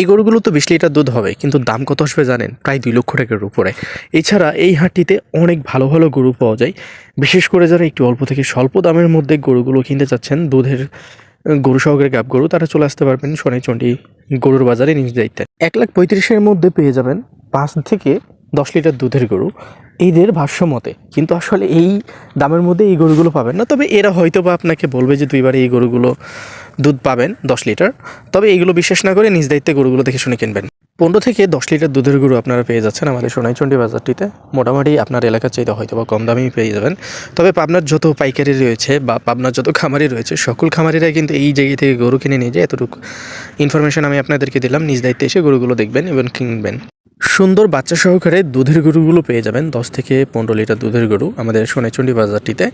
এই গরুগুলো তো বিশ লিটার দুধ হবে, কিন্তু দাম কত আসবে জানেন? প্রায় দুই লক্ষ টাকার উপরে। এছাড়া এই হাটটিতে অনেক ভালো ভালো গরু পাওয়া যায়। বিশেষ করে যারা একটু অল্প থেকে স্বল্প দামের মধ্যে গরুগুলো কিনতে চাচ্ছেন, দুধের গরু সহকারে গাব গরু, তারা চলে আসতে পারবেন সোনাইচন্ডী গরুর বাজারে নিজ দায়িত্বে। এক লাখ পঁয়ত্রিশের মধ্যে পেয়ে যাবেন পাঁচ থেকে দশ লিটার দুধের গরু। এইদের ভাষ্য মতে কিন্তু আসলে এই দামের মধ্যে এই গরুগুলো পাবেন না। তবে এরা হয়তো বা আপনাকে বলবে যে দুইবার এই গরুগুলো দুধ পাবেন, দশ লিটার। তবে এইগুলো বিশ্বাস না করে নিজ দায়িত্বে গরুগুলো দেখে শুনে কিনবেন। পনেরো থেকে দশ লিটার দুধের গরু আপনারা পেয়ে যাচ্ছেন আমাদের সোনাইচন্ডী বাজারটিতে। মোটামুটি আপনার এলাকার চাইতে হয়তো বা কম দামেই পেয়ে যাবেন। তবে পাবনার যত পাইকারি রয়েছে বা পাবনার যত খামারি রয়েছে, সকল খামারিরা কিন্তু এই জায়গা থেকে গরু কিনে নিয়ে যায় এতটুকু ইনফরমেশন আমি আপনাদেরকে দিলাম, নিজ দায়িত্বে এসে গরুগুলো দেখবেন এবং কিনবেন। সুন্দর বাচ্চা সহকারে দুধের গরুগুলো পেয়ে যাবেন, দশ থেকে পনেরো লিটার দুধের গরু আমাদের সোনাইচন্ডী বাজারটিতে।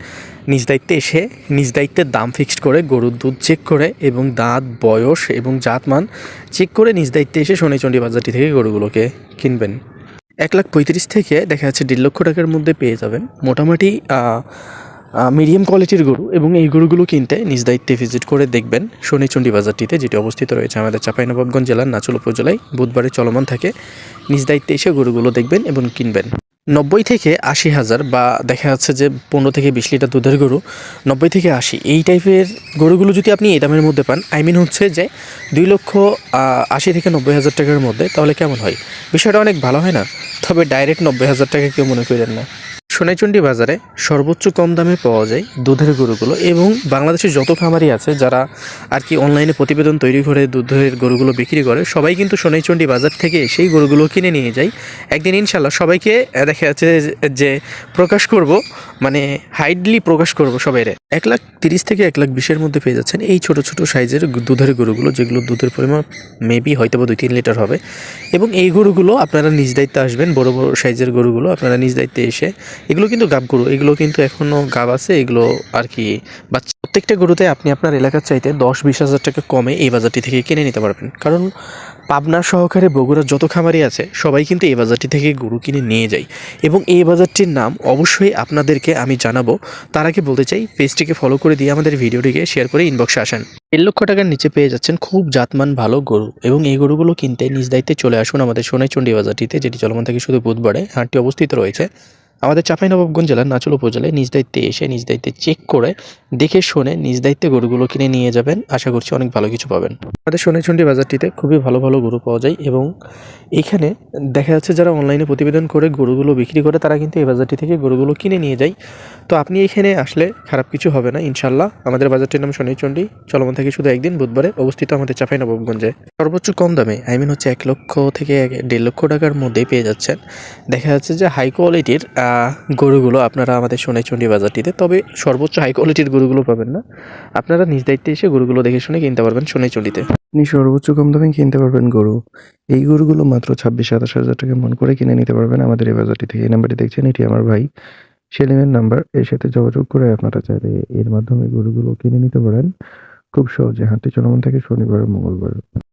নিজ দায়িত্বে এসে, নিজ দায়িত্বের দাম ফিক্সড করে, গরুর দুধ চেক করে এবং দাঁত, বয়স এবং জাতমান চেক করে নিজ দায়িত্বে এসে সোনাইচন্ডী বাজারটি থেকে গরুগুলোকে কিনবেন। এক লাখ পঁয়ত্রিশ থেকে দেখা যাচ্ছে দেড় লক্ষ টাকার মধ্যে পেয়ে যাবেন। মোটামুটি মিডিয়াম কোয়ালিটির গরু এবং এই গরুগুলো কিনতে নিজ দায়িত্বে ভিজিট করে দেখবেন শনিচণ্ডী বাজারটিতে, যেটি অবস্থিত রয়েছে আমাদের চাঁপাইনবাবগঞ্জ জেলার নাচল উপজেলায়। বুধবারে চলমান থাকে। নিজ দায়িত্বে এসে গরুগুলো দেখবেন এবং কিনবেন। নব্বই থেকে আশি হাজার বা দেখা যাচ্ছে যে পনেরো থেকে বিশ লিটার দুধের গরু নব্বই থেকে আশি। এই টাইপের গরুগুলো যদি আপনি এই দামের মধ্যে পান আই মিন হচ্ছে যে দুই লক্ষ আশি থেকে নব্বই হাজার টাকার মধ্যে, তাহলে কেমন হয়? বিষয়টা অনেক ভালো, হয় না? তবে ডাইরেক্ট নব্বই হাজার টাকা কেউ মনে করেন না। সোনাইচন্ডী বাজারে সর্বোচ্চ কম দামে পাওয়া যায় দুধের গরুগুলো এবং বাংলাদেশের যত খামারি আছে যারা আর কি অনলাইনে প্রতিবেদন তৈরি করে দুধের গরুগুলো বিক্রি করে, সবাই কিন্তু সোনাইচন্ডী বাজার থেকে সেই গরুগুলো কিনে নিয়ে যায়। একদিন ইনশাল্লাহ সবাইকে দেখা যাচ্ছে যে- প্রকাশ করব মানে হাইডলি প্রকাশ করব সবাই এক লাখ তিরিশ থেকে এক লাখ বিশের মধ্যে পেয়ে যাচ্ছেন এই ছোট ছোট সাইজের দুধের গরুগুলো, যেগুলো দুধের পরিমাণ মেবি হয়তো বা দুই তিন লিটার হবে। এবং এই গরুগুলো আপনারা নিজ দায়িত্বে আসবেন, বড় বড় সাইজের গরুগুলো আপনারা নিজ দায়িত্বে এসে এগুলো কিন্তু গাব গরু, এগুলো কিন্তু এখনও গাব আছে, এগুলো আর কি বাচ্চা। প্রত্যেকটা গরুতে আপনি আপনার এলাকার চাইতে দশ বিশ হাজার টাকা কমে এই বাজারটি থেকে কিনে নিতে পারবেন। কারণ পাবনা সহকারে বগুড়ার যত খামারি আছে, সবাই কিন্তু এই বাজারটি থেকে গরু কিনে নিয়ে যায়। এবং এই বাজারটির নাম অবশ্যই আপনাদেরকে আমি জানাব। তার আগে বলতে চাই, পেজটিকে ফলো করে দিয়ে আমাদের ভিডিওটিকে শেয়ার করে ইনবক্সে আসেন। দেড় লক্ষ টাকার নিচে পেয়ে যাচ্ছেন খুব জাতমান ভালো গরু এবং এই গরুগুলো কিনতে নিজ দায়িত্বে চলে আসুন আমাদের সোনাইচন্ডী বাজারটিতে, যেটি চলমান থেকে শুধু বুধবারে হাটটি অবস্থিত রয়েছে। আমাদের চাঁপাইনবাবগঞ্জ জেলার নাচল উপজেলায় নিজ দায়িত্বে এসে, নিজ দায়িত্বে চেক করে, দেখে শুনে, নিজ দায়িত্বে গরুগুলো কিনে নিয়ে যাবেন। আশা করছি অনেক ভালো কিছু পাবেন। আমাদের সোনাইচন্ডী বাজারটিতে খুবই ভালো ভালো গরু পাওয়া যায় এবং এখানে দেখা যাচ্ছে যারা অনলাইনে প্রতিবেদন করে গরুগুলো বিক্রি করে, তারা কিন্তু এই বাজারটি থেকে গরুগুলো কিনে নিয়ে যায়। তো আপনি এখানে আসলে খারাপ কিছু হবে না ইনশাল্লাহ আমাদের বাজারটির নাম শনিচণ্ডী চলমান থেকে শুধু একদিন, বুধবারে অবস্থিত আমাদের চাঁপাইনবাবগঞ্জে। সর্বোচ্চ কম দামে আই মিন হচ্ছে এক লক্ষ থেকে দেড় লক্ষ টাকার মধ্যেই পেয়ে যাচ্ছেন। দেখা যাচ্ছে যে হাই কোয়ালিটির গরুগুলো আপনারা আমাদের সোনাইচন্ডী বাজারটিতে, তবে সর্বোচ্চ হাই কোয়ালিটির গরুগুলো পাবেন না। আপনারা নিজ দায়িত্বে এসে গরুগুলো দেখে শুনে কিনতে পারবেন সোনাইচন্ডীতে আপনি সর্বোচ্চ কম দামে কিনতে পারবেন গরু। এই গরুগুলো মাত্র ছাব্বিশ, সাতাশ হাজার টাকা মন করে কিনে নিতে পারবেন আমাদের এই বাজারটি থেকে। এই নাম্বারটি দেখছেন, এটি আমার ভাই। সেলিমের নাম্বার, এর সাথে যোগাযোগ করে আপনারা চাইলে এর মাধ্যমে গরুগুলো কিনে নিতে পারেন। খুব সহজে, হাটটি চলমান থাকে শনিবার মঙ্গলবার।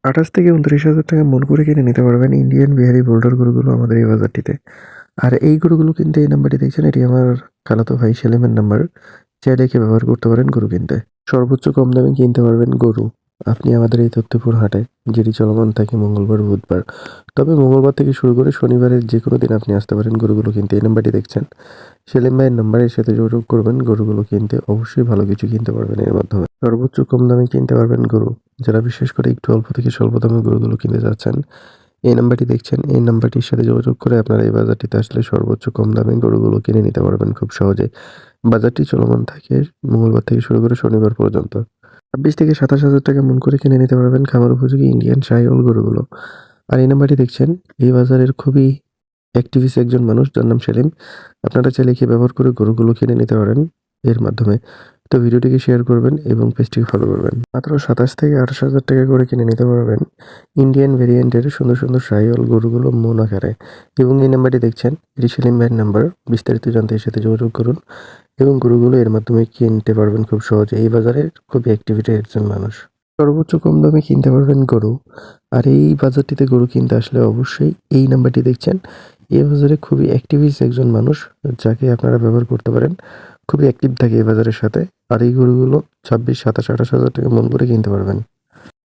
আঠাশ থেকে উনত্রিশ হাজার টাকা মন করে কিনে নিতে পারবেন ইন্ডিয়ান বিহারি বোল্ডার গরুগুলো আমাদের এই বাজারটিতে। আর এই গরুগুলো কিনতে এই নাম্বারটি দেখছেন এটি আমার খালাতো ভাই সেলিমের নাম্বার চাইলে একে ব্যবহার করতে পারেন গরু কিনতে। সর্বোচ্চ কম দামে কিনতে পারবেন গরু। আপনি আমাদের এই তথ্যপুর হাটে, যেটি চলমান থাকে মঙ্গলবার, বুধবার। তবে মঙ্গলবার থেকে শুরু করে শনিবারের যে কোনো দিন আপনি আসতে পারেন গরুগুলো কিনতে। এই নাম্বারটি দেখছেন। সেলিম ভাইয়ের নাম্বারের সাথে যোগাযোগ করবেন, গরুগুলো কিনতে অবশ্যই ভালো কিছু কিনতে পারবেন এর মাধ্যমে। সর্বোচ্চ কম দামে কিনতে পারবেন গরু। যারা বিশেষ করে একটু অল্প থেকে স্বল্প দামে গরুগুলো কিনতে যাচ্ছেন এই নাম্বারটি দেখছেন, এই নাম্বারটির সাথে যোগাযোগ করে আপনারা এই বাজারটিতে আসলে সর্বোচ্চ কম দামে গরুগুলো কিনে নিতে পারবেন খুব সহজে। বাজারটি চলমান থাকে মঙ্গলবার থেকে শুরু করে শনিবার পর্যন্ত। ছাব্বিশ থেকে সাতাশ হাজার টাকা মন করে কিনে নিতে পারবেন খামার উপযোগী ইন্ডিয়ান শাহিওল গরুগুলো। আর এই নাম্বারটি দেখছেন, এই বাজারের খুবই অ্যাক্টিভিস্ট একজন মানুষ, যার নাম সেলিম। আপনারা চাইলে কি ব্যবহার করে গরুগুলো কিনে নিতে পারেন? এর মাধ্যমে। তো ভিডিওটিকে শেয়ার করবেন এবং পেজটিকে ফলো করবেন। মাত্র সাতাশ থেকে আঠাশ হাজার টাকা করে কিনে নিতে পারবেন ইন্ডিয়ান ভেরিয়েন্টের সুন্দর সুন্দর শাহিওল গরুগুলো মন আকারে। এবং এই নাম্বারটি দেখছেন, এটি সেলিম ভাইয়ের নাম্বার বিস্তারিত জানতে এর সাথে যোগাযোগ করুন এবং গরুগুলো এর মাধ্যমে কিনতে পারবেন খুব সহজে। এই বাজারে খুবই অ্যাক্টিভিটি একজন মানুষ। সর্বোচ্চ কম দামে কিনতে পারবেন গরু। আর এই বাজারটিতে গরু কিনতে আসলে অবশ্যই এই নাম্বারটি দেখছেন। এই বাজারে খুবই অ্যাক্টিভিস্ট একজন মানুষ, যাকে আপনারা ব্যবহার করতে পারেন। খুবই অ্যাক্টিভ থাকে এই বাজারের সাথে। আর এই গরুগুলো ছাব্বিশ, সাতাশ, আঠাশ হাজার টাকা মন করে কিনতে পারবেন।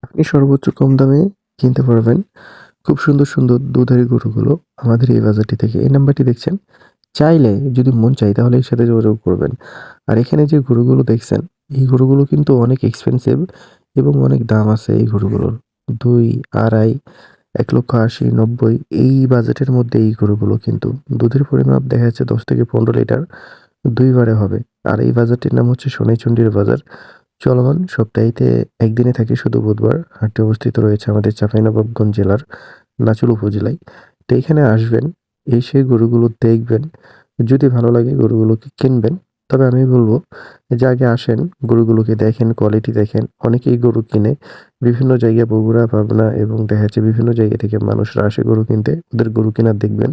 আপনি সর্বোচ্চ কম দামে কিনতে পারবেন খুব সুন্দর সুন্দর দুধের গরুগুলো আমাদের এই বাজারটি থেকে। এই নাম্বারটি দেখছেন? চাইলে যদি মন চাই তাহলে এর সাথে যোগাযোগ করবেন। আর এখানে যে গরুগুলো দেখছেন, এই গরুগুলো কিন্তু অনেক এক্সপেন্সিভ এবং অনেক দাম আছে এই গরুগুলোর। দুই, আড়াই, এক লক্ষ আশি, নব্বই, এই বাজেটের মধ্যে এই গরুগুলো কিন্তু দুধের পরিমাপ দেখা যাচ্ছে দশ থেকে পনেরো লিটার। দুইবারে হবে। আর এই বাজারটির নাম হচ্ছে সোনাইচন্ডীর বাজার। চলমান সপ্তাহেতে একদিনে থাকে শুধু বুধবার। হাটটি অবস্থিত রয়েছে আমাদের চাঁপাইনবাবগঞ্জ জেলার নাচুল উপজেলায়। তো এখানে আসবেন, এসে গরুগুলো দেখবেন। যদি ভালো লাগে গরুগুলোকে কিনবেন। তবে আমি বলব যে আগে আসেন, গরুগুলোকে দেখেন কোয়ালিটি দেখেন। অনেকেই গরু কিনে বিভিন্ন জায়গায় বগুড়া, পাবনা এবং দেখা যাচ্ছে বিভিন্ন জায়গা থেকে মানুষরা আসে গরু কিনতে। ওদের গরু কেনা দেখবেন।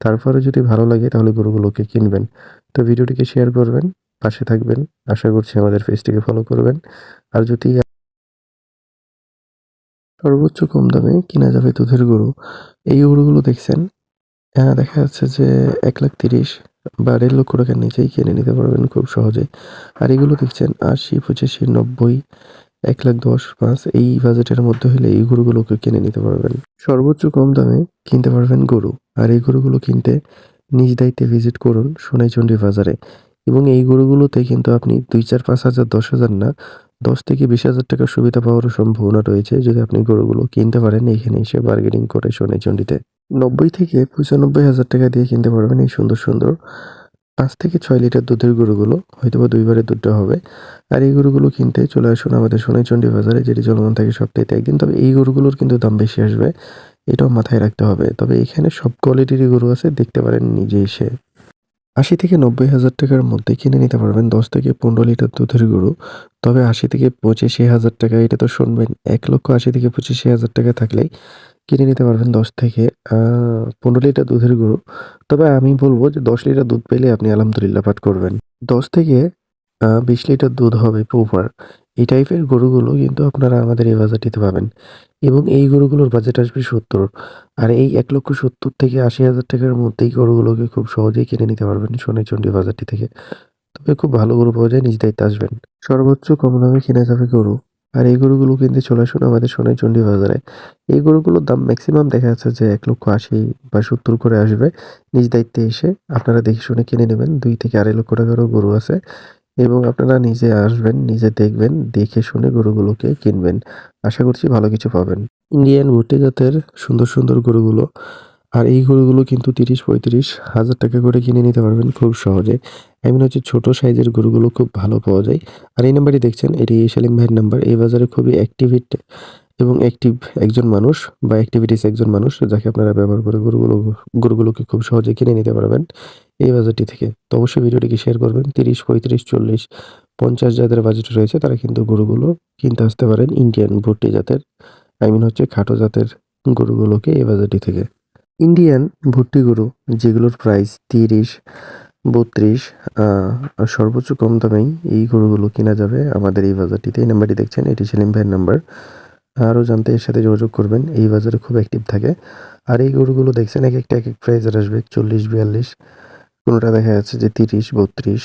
তারপরে যদি ভালো লাগে তাহলে গরুগুলোকে কিনবেন। তো ভিডিওটিকে শেয়ার করবেন, পাশে থাকবেন। আশা করছি আমাদের পেজটিকে ফলো করবেন। আর যদি সর্বোচ্চ কম দামে কিনা যাবে দুধের গরু, এই গরুগুলো দেখছেন হ্যাঁ দেখা যাচ্ছে যে এক লাখ তিরিশ বা দেড় লক্ষ টাকার নিচেই কিনে নিতে পারবেন খুব সহজে। আর এগুলো দেখছেন, আশি, পঁচাশি, নব্বই, এক লাখ দশ, পাঁচ, এই বাজেটের মধ্যে হলে এই গরুগুলোকে কিনে নিতে পারবেন। সর্বোচ্চ কম দামে কিনতে পারবেন গরু। আর এই গরুগুলো কিনতে নিজ দায়িত্বে ভিজিট করুন সোনাইচন্ডী বাজারে। এবং এই গরুগুলোতে কিন্তু আপনি দুই চার পাঁচ হাজার, দশ হাজার না, দশ থেকে বিশ হাজার টাকার সুবিধা পাওয়ারও সম্ভাবনা রয়েছে যদি আপনি গরুগুলো কিনতে পারেন এখানে এসে বার্গেনিং করে সোনাইচন্ডীতে। নব্বই থেকে পঁচানব্বই হাজার টাকা দিয়ে কিনতে পারবেন এই সুন্দর সুন্দর পাঁচ থেকে ছয় লিটার দুধের গরুগুলো হয়তো বা দুইবারে দুধটা হবে। আর এই গরুগুলো কিনতে চলে আসুন আমাদের সোনাইচন্ডী বাজারে, যেটি চলমান থাকে সপ্তাহে একদিন। তবে এই গরুগুলোর কিন্তু দাম বেশি আসবে। এটাও মাথায় রাখতে হবে। তবে এখানে সব কোয়ালিটিরই গরু আছে, দেখতে পারেন নিজে এসে। আশি থেকে নব্বই হাজার টাকার মধ্যে কিনে নিতে পারবেন দশ থেকে পনেরো লিটার দুধের গরু। তবে আশি থেকে পঁচিশে হাজার টাকা, এটা তো শুনবেন, এক লক্ষ আশি থেকে পঁচিশি হাজার টাকা থাকলেই কিনে নিতে পারবেন দশ থেকে পনেরো লিটার দুধের গরু। তবে আমি বলব যে দশ লিটার দুধ পেলে আপনি আলহামদুলিল্লাহ পাঠ করবেন। দশ থেকে বিশ লিটার দুধ হবে প্রপার এই টাইপের গরুগুলো কিন্তু আপনারা আমাদের এই বাজারটিতে পাবেন। এবং এই গরুগুলোর বাজেট আসবে সত্তর। আর এই এক লক্ষ সত্তর থেকে আশি হাজার টাকার মধ্যেই গরুগুলোকে খুব সহজেই কিনে নিতে পারবেন সোনাইচন্ডী বাজারটি থেকে। তবে খুব ভালো গরু পাওয়া যায়, নিজ দায়িত্বে আসবেন। সর্বোচ্চ কম দামে কিনা যাবে গরু। আর এই গরুগুলো কিনতে চলে আসুন আমাদের সোনাইচন্ডী বাজারে। এই গরুগুলোর দাম ম্যাক্সিমাম দেখা যাচ্ছে যে এক লক্ষ আশি বা সত্তর করে আসবে। নিজ দায়িত্বে এসে আপনারা দেখে শুনে কিনে নেবেন। দুই থেকে আড়াই লক্ষ টাকারও গরু আছে। এবং আপনারা নিজে আসবেন, নিজে দেখবেন, দেখে শুনে গরুগুলোকে কিনবেন। আশা করছি ভালো কিছু পাবেন। ইন্ডিয়ান ভুট্টি জাতের সুন্দর সুন্দর গরুগুলো। আর এই গরুগুলো কিন্তু তিরিশ, পঁয়ত্রিশ হাজার টাকা করে কিনে নিতে পারবেন খুব সহজে। এমন হচ্ছে ছোট সাইজের গরুগুলো খুব ভালো পাওয়া যায়। আর এই নাম্বারটি দেখছেন, এটি সেলিম ভাইয়ের নাম্বার। এই বাজারে খুবই অ্যাক্টিভিট এবং অ্যাক্টিভ একজন মানুষ বা অ্যাক্টিভিটিস একজন মানুষ যাকে আপনারা ব্যবহার করে গরুগুলো, গরুগুলোকে খুব সহজে কিনে নিতে পারবেন। এই বাজারটি থেকে। তো অবশ্যই ভিডিওটিকে শেয়ার করবেন। তিরিশ, পঁয়ত্রিশ, চল্লিশ, পঞ্চাশ যাদের বাজেট রয়েছে, তারা কিন্তু গরুগুলো কিনতে আসতে পারেন ইন্ডিয়ান ভুট্টি জাতের। আই মিন হচ্ছে খাটো জাতের গরুগুলোকে এই বাজারটি থেকে। ইন্ডিয়ান ভুট্টি গরু, যেগুলোর প্রাইস তিরিশ, বত্রিশ সর্বোচ্চ কম দামেই এই গরুগুলো কেনা যাবে আমাদের এই বাজারটিতে। এই নাম্বারটি দেখছেন, এটি সেলিম ভাইয়ের নাম্বার। আরও জানতে এর সাথে যোগাযোগ করবেন, এই বাজারে খুব অ্যাক্টিভ থাকে। আর এই গরুগুলো দেখছেন, এক একটা, এক এক প্রাইজের আসবে, চল্লিশ, বিয়াল্লিশ। কোনোটা দেখা যাচ্ছে যে তিরিশ বত্রিশ